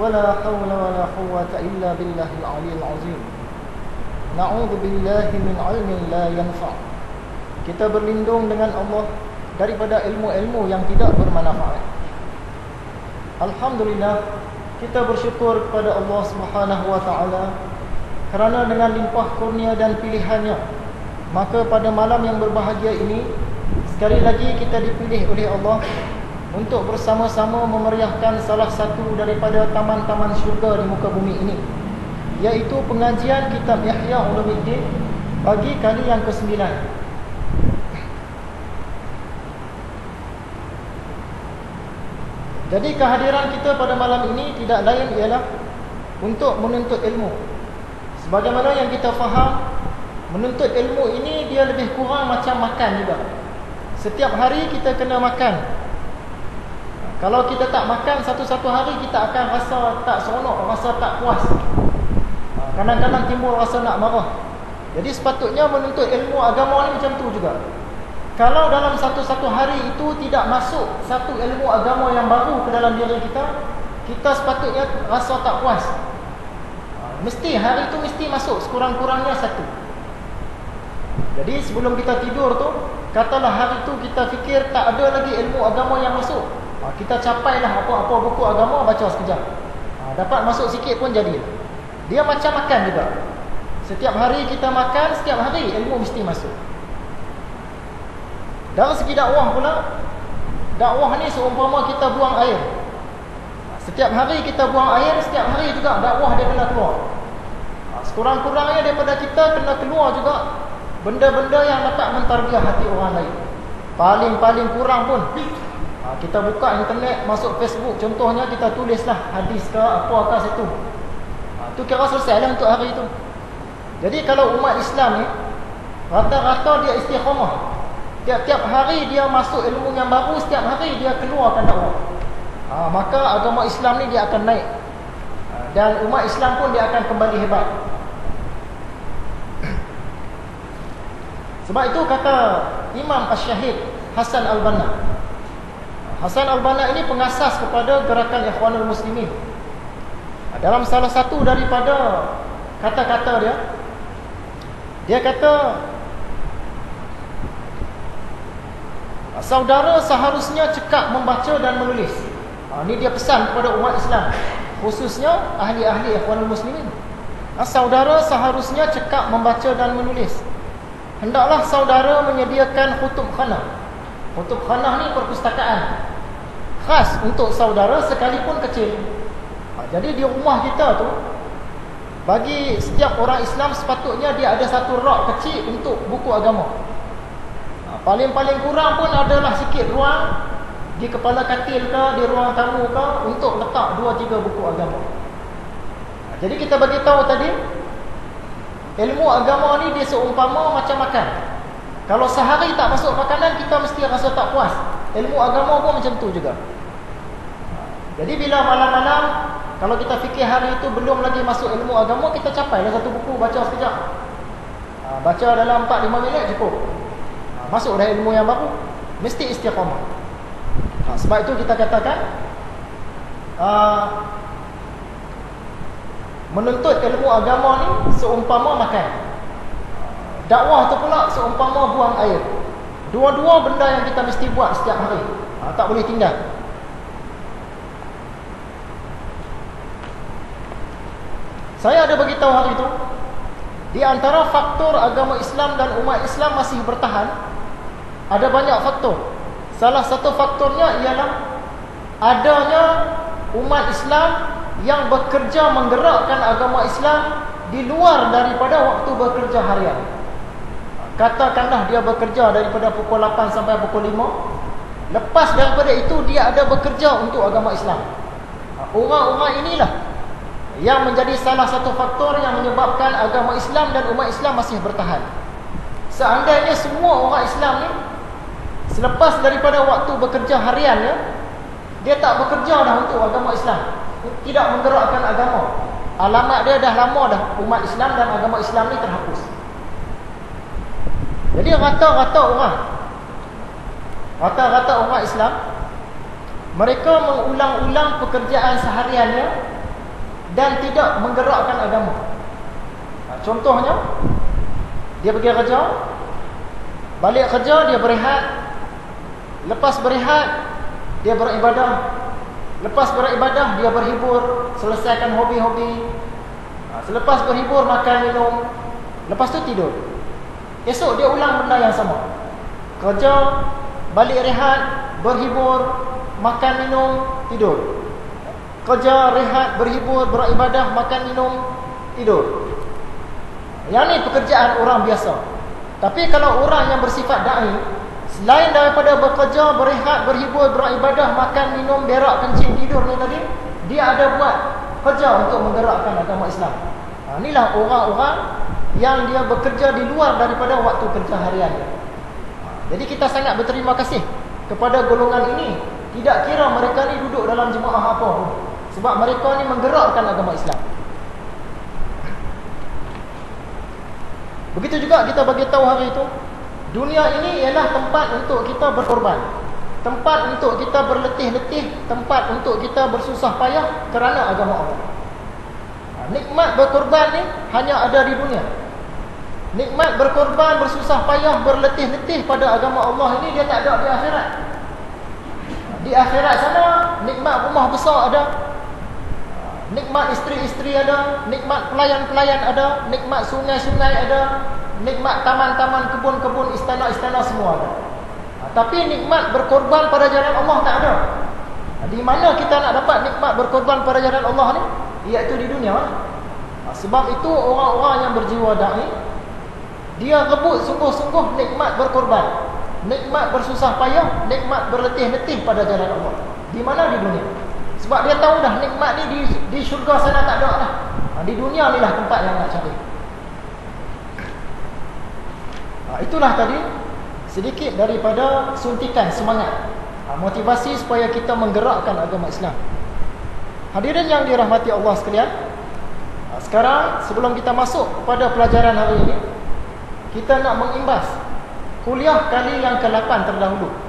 ولا حول ولا قوة إلا بالله العلي العظيم نعوذ بالله من علم لا ينفع kita berlindung dengan Allah daripada ilmu-ilmu yang tidak bermanfaat Alhamdulillah kita bersyukur kepada Allah Subhanahu wa taala kerana dengan limpah kurnia dan pilihannya maka pada malam yang berbahagia ini sekali lagi kita dipilih oleh Allah untuk bersama-sama memeriahkan salah satu daripada taman-taman syurga di muka bumi ini iaitu pengajian kitab Yahya Ulumuddin bagi kali yang ke-9 Jadi kehadiran kita pada malam ini tidak lain ialah untuk menuntut ilmu. Sebagaimana yang kita faham Menuntut ilmu ini dia lebih kurang macam makan juga. Setiap hari kita kena makan kalau kita tak makan satu-satu hari kita akan rasa tak seronok, rasa tak puas. Ha, kadang-kadang timbul rasa nak marah. Jadi sepatutnya menuntut ilmu agama ni macam tu juga. Kalau dalam satu-satu hari itu tidak masuk satu ilmu agama yang baru ke dalam diri kita, kita sepatutnya rasa tak puas. Ha, mesti hari itu mesti masuk sekurang-kurangnya satu. Jadi sebelum kita tidur tu, katalah hari itu kita fikir tak ada lagi ilmu agama yang masuk. Ha, kita capailah apa-apa buku agama baca sekejap. Ha, dapat masuk sikit pun jadi. Dia macam makan juga. Setiap hari kita makan, setiap hari ilmu mesti masuk. Dari segi dakwah pula, dakwah ni seumpama kita buang air. Setiap hari kita buang air, setiap hari juga dakwah dia kena keluar. Ha, sekurang-kurangnya daripada kita kena keluar juga benda-benda yang dapat mentarbiah hati orang lain. Paling-paling kurang pun Ha, kita buka internet, masuk Facebook Contohnya kita tulislah hadis ke apa ke situ. Ha, Itu kira selesai lah untuk hari itu Jadi kalau umat Islam ni Rata-rata dia istiqamah Tiap-tiap hari dia masuk ilmu yang baru Setiap hari dia keluarkan dakwah. Ha, Maka agama Islam ni dia akan naik. Ha, Dan umat Islam pun dia akan kembali hebat. Sebab itu kata Imam Ash-Syahid Hasan Al-Banna Hasan Al-Banna ini pengasas kepada gerakan Ikhwanul Muslimin. Dalam salah satu daripada kata-kata dia, dia kata, Saudara seharusnya cekap membaca dan menulis. Ha, ini dia pesan kepada umat Islam. Khususnya ahli-ahli Ikhwanul Muslimin. Ha, saudara seharusnya cekap membaca dan menulis. Hendaklah saudara menyediakan kutub khanah. Kutub khanah ni perpustakaan khas untuk saudara sekalipun kecil. Ha, jadi di rumah kita tu bagi setiap orang Islam sepatutnya dia ada satu rak kecil untuk buku agama. Ha, paling-paling kurang pun adalah sikit ruang di kepala katil ke di ruang tamu ke untuk letak dua tiga buku agama. Ha, jadi kita bagi tahu tadi ilmu agama ni dia seumpama macam makan. Kalau sehari tak masuk makanan kita mesti rasa tak puas. Ilmu agama pun macam tu juga. Jadi bila malam-malam kalau kita fikir hari itu belum lagi masuk ilmu agama, kita capai lah satu buku baca sekejap. Ha, baca dalam 4 5 minit cukup. Ha, masuk dah ilmu yang baru, mesti istiqamah. Ha, sebab itu kita katakan uh, menuntut ilmu agama ni seumpama makan. Dakwah tu pula seumpama buang air. Dua-dua benda yang kita mesti buat setiap hari. Ha, tak boleh tinggal. Saya ada beritahu hari itu. Di antara faktor agama Islam dan umat Islam masih bertahan Ada banyak faktor. Salah satu faktornya ialah Adanya umat Islam yang bekerja menggerakkan agama Islam Di luar daripada waktu bekerja harian. Katakanlah dia bekerja daripada pukul 8 sampai pukul 5 Lepas daripada itu dia ada bekerja untuk agama Islam. Orang-orang inilah yang menjadi salah satu faktor yang menyebabkan agama Islam dan umat Islam masih bertahan. Seandainya semua orang Islam ni selepas daripada waktu bekerja hariannya dia tak bekerja dah untuk agama Islam, tidak menggerakkan agama. Alamat dia dah lama dah umat Islam dan agama Islam ni terhapus. Jadi rata-rata orang rata-rata orang Islam mereka mengulang-ulang pekerjaan sehariannya dan tidak menggerakkan agama. Ha, contohnya dia pergi kerja, balik kerja dia berehat, lepas berehat dia beribadah, lepas beribadah dia berhibur, selesaikan hobi-hobi. Ha, selepas berhibur makan minum, lepas tu tidur. Esok dia ulang benda yang sama. Kerja, balik rehat, berhibur, makan minum, tidur. Kerja, rehat, berhibur, beribadah, makan minum, tidur. Yang ni pekerjaan orang biasa. Tapi kalau orang yang bersifat da'i, selain daripada bekerja, berehat, berhibur, beribadah, makan, minum, berak, kencing, tidur ni tadi, dia ada buat kerja untuk menggerakkan agama Islam. Ha, inilah orang-orang yang dia bekerja di luar daripada waktu kerja harian. Ha, jadi kita sangat berterima kasih kepada golongan ini. Tidak kira mereka ni duduk dalam jemaah apa pun. Sebab mereka ni menggerakkan agama Islam. Begitu juga kita bagi tahu hari itu, dunia ini ialah tempat untuk kita berkorban. Tempat untuk kita berletih-letih, tempat untuk kita bersusah payah kerana agama Allah. Ha, nikmat berkorban ni hanya ada di dunia. Nikmat berkorban, bersusah payah, berletih-letih pada agama Allah ini dia tak ada di akhirat. Di akhirat sana nikmat rumah besar ada, Nikmat isteri-isteri ada, nikmat pelayan-pelayan ada, nikmat sungai-sungai ada, nikmat taman-taman, kebun-kebun, istana-istana semua ada. Ha, tapi nikmat berkorban pada jalan Allah tak ada. Ha, di mana kita nak dapat nikmat berkorban pada jalan Allah ni? Iaitu di dunia. Ha, sebab itu orang-orang yang berjiwa da'i, dia rebut sungguh-sungguh nikmat berkorban. Nikmat bersusah payah, nikmat berletih-letih pada jalan Allah. Di mana di dunia? Sebab dia tahu dah nikmat ni di, di syurga sana tak ada. Ha, di dunia ni lah tempat yang nak cari. Ha, itulah tadi sedikit daripada suntikan semangat. Ha, motivasi supaya kita menggerakkan agama Islam. Hadirin yang dirahmati Allah sekalian. Sekarang sebelum kita masuk pada pelajaran hari ini. Kita nak mengimbas kuliah kali yang ke-8 terdahulu.